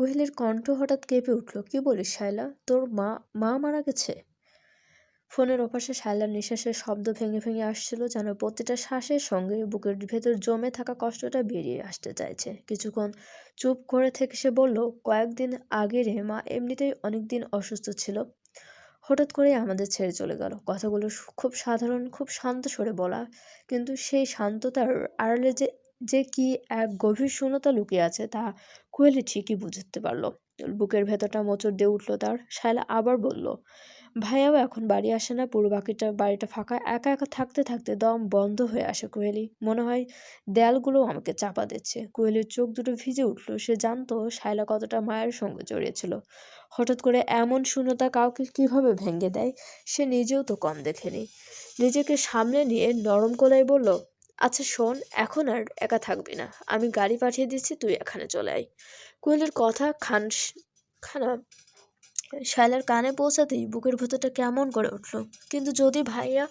কোহেলির কণ্ঠ হঠাৎ কেঁপে উঠল। কি বলিস শায়লা, তোর মা মা মারা গেছে? ফোনের ওপাশে শায়লার নিঃশ্বাসের শব্দ ভেঙে ভেঙে আসছিল যেন প্রতিটা শ্বাসের সঙ্গে বুকের ভেতর জমে থাকা কষ্টটা বেরিয়ে আসতে চাইছে। কিছুক্ষণ চুপ করে থেকে সে বলল, কয়েকদিন আগে রে মা, এমনিতেই অনেকদিন অসুস্থ ছিল। হঠাৎ করেই আমাদের ছেড়ে চলে গেল। কথাগুলো খুব সাধারণ, খুব শান্ত স্বরে বলা। কিন্তু সেই শান্ততার আড়ালে যে যে কি এক গভীর শূন্যতা লুকিয়ে আছে তা কোয়েলি ঠিকই বুঝতে পারল। বুকের ভেতরটা মোচড় দিয়ে উঠল তার। শায়লা আবার বলল, ভাইয়াও এখন বাড়ি আসে না, পুরো বাকিটা, বাড়িটা ফাঁকা। একা একা থাকতে থাকতে দম বন্ধ হয়ে আসে কোয়েলি। মনে হয় দেয়ালগুলো আমাকে চাপা দিচ্ছে। কোয়েলির চোখ দুটো ভিজে উঠল। সে জানতো শায়লা কতটা মায়ের সঙ্গে জড়িয়েছিল। হঠাৎ করে এমন শূন্যতা কাউকে কীভাবে ভেঙে দেয়, সে নিজেও তো কম দেখেনি। নিজেকে সামলে নিয়ে নরম কলাই বলল আচ্ছা শোন, এখন আর একা থাকবি না। আমি গাড়ি পাঠিয়ে দিচ্ছি, তুই এখানে চলে আয়। কোয়েলের কথা খান খানা, শায়লার কানে পৌঁছাতেই বুকের ভেতরটা কেমন করে উঠল। কিন্তু যদি ভাইয়া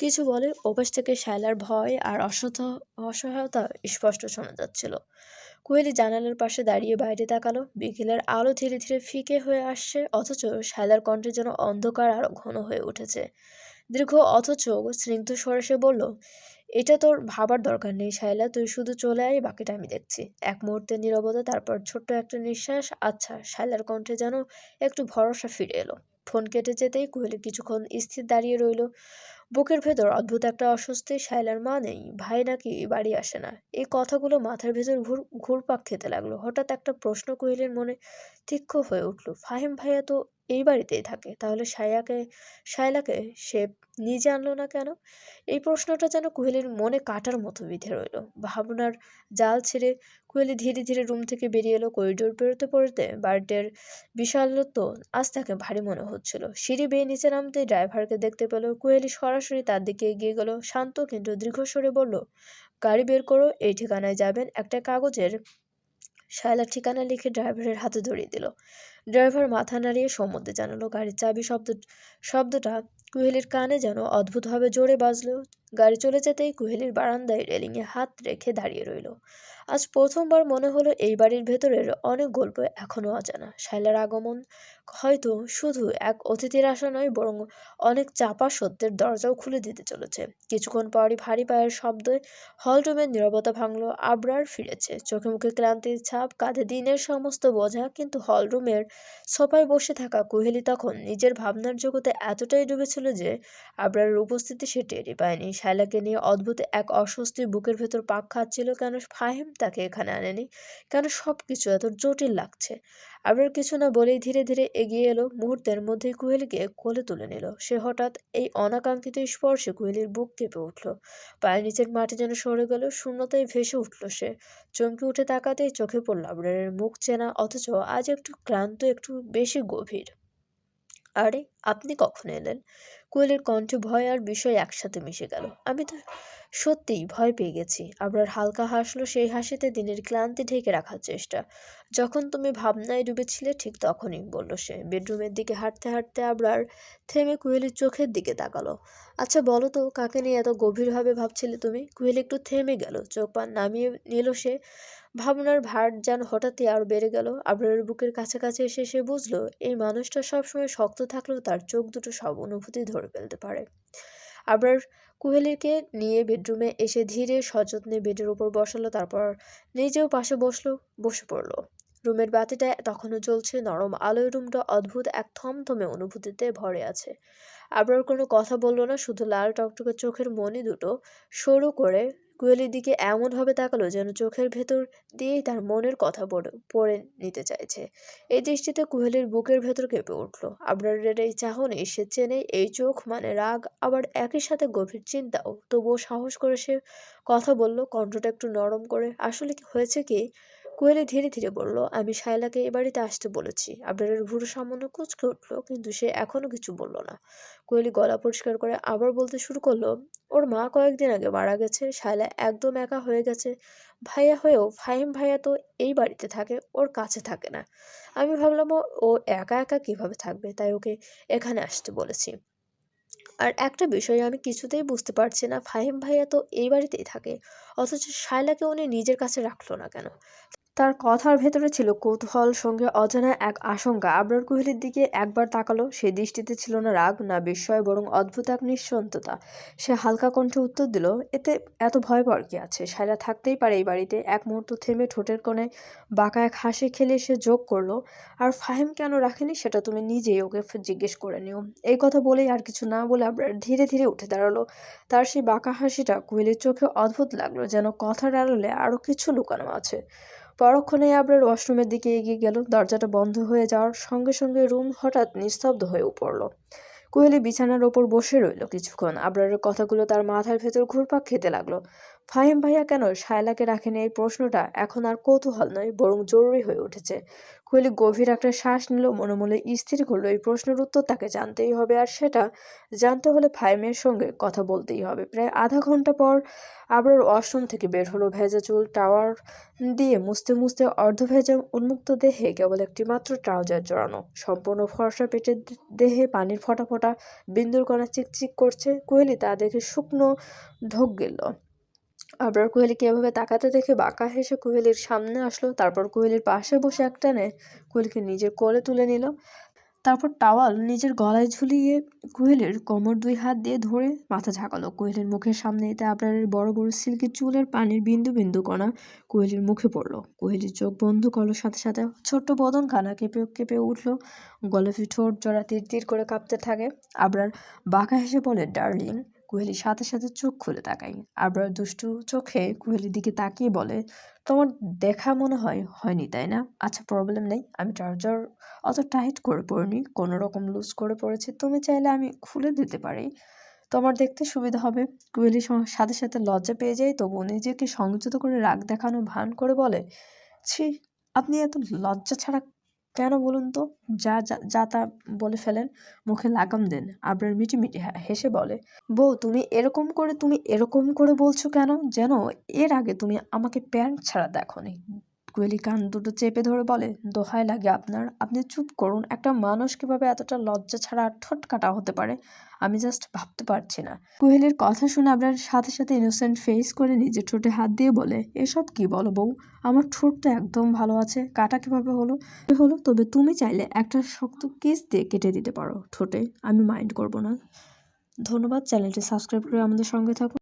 কিছু বলে ওপাশ থেকে শায়লার ভয় আর অসহ অসহায়তা স্পষ্ট শোনা যাচ্ছিল। কোয়েলি জানালার পাশে দাঁড়িয়ে বাইরে তাকালো। বিকেলের আলো ধীরে ধীরে ফিকে হয়ে আসছে, অথচ শায়লার কণ্ঠে যেন অন্ধকার আরও ঘন হয়ে উঠেছে। দীর্ঘ অথচ স্নিগ্ধ স্বরে সে বলল এটা তোর ভাবার দরকার নেই শায়লা, তুই শুধু চলে আয়, বাকিটা আমি দেখছি। এক মুহূর্তের নীরবতা, তারপর ছোট্ট একটা নিঃশ্বাস আচ্ছা শায়লার কণ্ঠে যেন একটু ভরসা ফিরে এলো। ফোন কেটে যেতেই কোহলি কিছুক্ষণ স্থির দাঁড়িয়ে রইল। বুকের ভেতর অদ্ভুত একটা অস্বস্তি, শায়লার মা নেই, ভাই নাকি বাড়ি আসে না। এই কথাগুলো মাথার ভেতর ঘুর, ঘুরপাক খেতে লাগল। হঠাৎ একটা প্রশ্ন কোহেলের মনে তীক্ষ্ণ হয়ে উঠল। ফাহিম ভাইয়া তো এই বাড়িতেই থাকে। তাহলে সায়াকে শায়লাকে সে নিজে আনলো না কেন? এই প্রশ্নটা যেন কোহেলির মনে কাটার মতো বিধে রইল। ভাবনার জাল ছেড়ে কোহেলি ধীরে ধীরে রুম থেকে বেরিয়ে এলো করিডোর পেরোতে পড়তে বাড়িটির বিশালত্ব আজ তাকে ভারী মনে হচ্ছিল। সিঁড়ি বেয়ে নিচে নামতে ড্রাইভারকে দেখতে পেল কোহেলি সরাসরি তার দিকে এগিয়ে গেল, শান্ত কিন্তু দীর্ঘস্বরে বলল, গাড়ি বের করো, এই ঠিকানায় যাবেন। একটা কাগজের শায়লার ঠিকানা লিখে ড্রাইভারের হাতে ধরিয়ে দিল। ড্রাইভার মাথা নাড়িয়ে সম্মতি জানালো গাড়ির চাবি শব্দ শব্দটা কুহেলির কানে যেন অদ্ভুতভাবে জোরে বাজলো। গাড়ি চলে যেতেই কুহেলির বারান্দায় রেলিংয়ে হাত রেখে দাঁড়িয়ে রইল। আজ প্রথমবার মনে হলো এই বাড়ির ভেতরের অনেক গল্প এখনও অজানা। শাইলার আগমন, হয়তো শুধু এক অতিথির আশা নয়, বরং অনেক চাপা সত্যের দরজাও খুলে দিতে চলেছে। কিছুক্ষণ পরই ভারী পায়ের শব্দে হলরুমের নিরবতা ভাঙলো, আবরার ফিরেছে। চোখে মুখে ক্লান্তির ছাপ, কাঁধে দিনের সমস্ত বোঝা, কিন্তু হলরুমের সোফায় বসে থাকা কুহেলি তখন নিজের ভাবনার জগতে এতটাই ডুবেছিল যে, আবরারের উপস্থিতি সে টেরই পায়নি। শায়লাকে নিয়ে অদ্ভুত এক অস্বস্তি বুকের ভেতর পাক খাচ্ছিল কেন ফাহিম তাকে এখানে আনেনি? কেন সব কিছু এত জটিল লাগছে? আবার কিছু না বলেই ধীরে ধীরে এগিয়ে এলো। মুহূর্তের মধ্যেই কুহেলিকে কোলে তুলে নিল। সে হঠাৎ এই অনাকাঙ্ক্ষিত স্পর্শে কুহেলির বুক কেঁপে উঠল। পায়ের নিচের মাটি যেন সরে গেল, শূন্যতায় ভেসে উঠল সে। চমকে উঠে তাকাতেই চোখে পড়ল আবরারের মুখ চেনা, অথচ আজ একটু ক্লান্ত, একটু বেশি গভীর। আরে আপনি কখন এলেন? কোয়েলের কণ্ঠে ভয় আর বিষয় একসাথে মিশে গেল। আমি তো সত্যিই ভয় পেয়ে গেছি। আবরার হালকা হাসলো সেই হাসিতে দিনের ক্লান্তি ঢেকে রাখার চেষ্টা। যখন তুমি ভাবনায় ডুবেছিলে, ঠিক তখনই বলল সে। বেডরুমের দিকে হাঁটতে হাঁটতে আবরার থেমে কুহেলির চোখের দিকে তাকালো। আচ্ছা বলো তো, কাকে নিয়ে এত গভীরভাবে ভাবছিলে তুমি? কুহেলি একটু থেমে গেল, চোখ পান নামিয়ে নিল সে। ভাবনার ভার যেন হঠাৎই আরও বেড়ে গেল। আবরারের বুকের কাছাকাছি এসে সে বুঝলো, এই মানুষটা সবসময় শক্ত থাকলেও তার চোখ দুটো সব অনুভূতি ধরে ফেলতে পারে। আবরার কুহেলিকে নিয়ে বেডরুমে এসে ধীরে সযত্নে বেডের উপর বসালো, তারপর নিজেও পাশে বসল, বসে পড়ল। রুমের বাতিটা তখনও চলছে নরম আলোয় রুমটা অদ্ভুত এক থমথমে অনুভূতিতে ভরে আছে। আবার কোনো কথা বলল না, শুধু লাল টকটকে চোখের মনি দুটো সরু করে কুয়েলির দিকে এমনভাবে তাকালো যেন চোখের ভেতর দিয়েই তার মনের কথা পড়ে নিতে চাইছে। এই দৃষ্টিতে কুহেলির বুকের ভেতর কেঁপে উঠল। আবরারের এই চাহনি সে চেনে, এই চোখ মানে রাগ, আবার একই সাথে গভীর চিন্তাও। তবুও সাহস করে সে কথা বলল, কণ্ঠটা একটু নরম করে। আসলে কি হয়েছে কি? কোয়েলি ধীরে ধীরে বলল, আমি শায়লাকে এ বাড়িতে আসতে বলেছি। আবরারের ভুরু সামান্য কুচকে উঠল, কিন্তু সে এখনও কিছু বলল না। কোয়েলি গলা পরিষ্কার করে আবার বলতে শুরু করল, ওর মা কয়েকদিন আগে মারা গেছে, শায়লা একদম একা হয়ে গেছে। ভাইয়া হয়েও ফাহিম ভাইয়া তো এই বাড়িতে থাকে, ওর কাছে থাকে না। আমি ভাবলাম, ও একা একা কীভাবে থাকবে? তাই ওকে এখানে আসতে বলেছি। আর একটা বিষয় আমি কিছুতেই বুঝতে পারছি না, ফাহিম ভাইয়া তো এই বাড়িতেই থাকে, অথচ শায়লাকে উনি নিজের কাছে রাখল না কেন? তার কথার ভেতরে ছিল কৌতূহল, সঙ্গে অজানা এক আশঙ্কা। আবরার কোহলির দিকে একবার তাকালো সেই দৃষ্টিতে ছিল না রাগ, না বিস্ময়, বরং অদ্ভুত এক নিঃসন্ততা। সে হালকা কণ্ঠে উত্তর দিল, এতে এত ভয় পাওয়ার কি আছে? শায়লা থাকতেই পারে এই বাড়িতে। এক মুহূর্ত থেমে ঠোঁটের কোণে বাঁকা এক হাসি খেলে সে যোগ করল, আর ফাহিম কেন রাখেনি? সেটা তুমি নিজেই ওকে জিজ্ঞেস করে নিও। এই কথা বলেই আর কিছু না বলে আবরার ধীরে ধীরে উঠে দাঁড়াল। তার সেই বাঁকা হাসিটা কোহলির চোখে অদ্ভুত লাগল, যেন কথার আড়ালে আরও কিছু লুকানো আছে। পরক্ষণে আবরার ওয়াশরুমের দিকে এগিয়ে গেল। দরজাটা বন্ধ হয়ে যাওয়ার সঙ্গে সঙ্গে রুম হঠাৎ নিস্তব্ধ হয়ে পড়ল কোহেলি বিছানার ওপর বসে রইল কিছুক্ষণ। আবরারের কথাগুলো তার মাথার ভেতর ঘুরপাক খেতে লাগল। ফাহিম ভাইয়া কেন শায়লাকে রাখেন এই প্রশ্নটা এখন আর কৌতূহল নয়, বরং জরুরি হয়ে উঠেছে। কোহলি গভীর একটা শ্বাস নিল, মনে মনে স্থির করল, এই প্রশ্নের উত্তর তাকে জানতেই হবে আর সেটা জানতে হলে ফাহিমের সঙ্গে কথা বলতেই হবে। প্রায় আধা ঘণ্টা পর আবার ওয়াশরুম থেকে বের হলো ভেজা চুল, টাওয়ার দিয়ে মুছতে মুছতে অর্ধভেজা উন্মুক্ত দেহে কেবল একটি মাত্র ট্রাউজার জড়ানো। সম্পূর্ণ ফর্সা পেটের দেহে পানির ফটা ফটা বিন্দুর কণা চিকচিক করছে। কোহলি তা দেখে শুকনো ঢোক গেল। আবরার কোহলিকে এভাবে তাকাতে দেখে বাঁকা হেসে কোহেলির সামনে আসলো, তারপর কোহেলির পাশে বসে এক টানে কোহলিকে নিজের কোলে তুলে নিল। তারপর টাওয়াল নিজের গলায় ঝুলিয়ে কোহেলের কোমর দুই হাত দিয়ে ধরে মাথা ঝাঁকালো। কোহেলের মুখের সামনে এতে আবরারের বড় বড় সিল্কি চুলের পানির বিন্দু বিন্দু কণা কোহেলির মুখে পড়ল। কোহেলির চোখ বন্ধ করল, সাথে সাথে ছোট্ট বদন কানা কেঁপে কেঁপে উঠল। গলাফি ঠোঁট জোড়া তীর তীর করে কাঁপতে থাকে। আবরার বাঁকা হেসে বলে, ডার্লিং কোহেলির সাথে সাথে চোখ খুলে তাকাই। আবরার দুষ্টু চোখে কোহেলির দিকে তাকিয়ে বলে, তোমার দেখা মনে হয় হয়নি, তাই না? আচ্ছা প্রবলেম নেই। আমি চার্জার অত টাইট করে পড়িনি। কোনো রকম লুজ করে পড়েছে। তুমি চাইলে আমি খুলে দিতে পারি। তোমার দেখতে সুবিধা হবে। কোহলি সাথে সাথে লজ্জা পেয়ে যায়। তবু নিজেকে সংযত করে রাগ দেখানো ভান করে বলে, ছি, আপনি এত লজ্জা ছাড়া কেন বলুন তো? যা যা তা বলে ফেলেন, মুখে লাগাম দেন। আবরার মিটি মিটি হেসে বলে, বউ, তুমি এরকম করে, তুমি এরকম করে বলছো কেন? যেন এর আগে তুমি আমাকে প্যান্ট ছাড়া দেখো নি কোয়েলি কান দুটো চেপে ধরে বলে দোহায় লাগে আপনার। আপনি চুপ করুন। একটা মানুষ কীভাবে এতটা লজ্জা ছাড়া ঠোঁট কাটা হতে পারে? আমি জাস্ট ভাবতে পারছি না। কোহেলির কথা শুনে আপনার সাথে সাথে ইনোসেন্ট ফেস করে নিজের ঠোঁটে হাত দিয়ে বলে, এসব কি বলো বউ? আমার ঠোঁট তো একদম ভালো আছে। কাটা কীভাবে হলো? হলো, তবে তুমি চাইলে একটা শক্ত কেস দিয়ে কেটে দিতে পারো ঠোঁটে। আমি মাইন্ড করব না। ধন্যবাদ চ্যানেলটি সাবস্ক্রাইব করে আমাদের সঙ্গে থাকুন।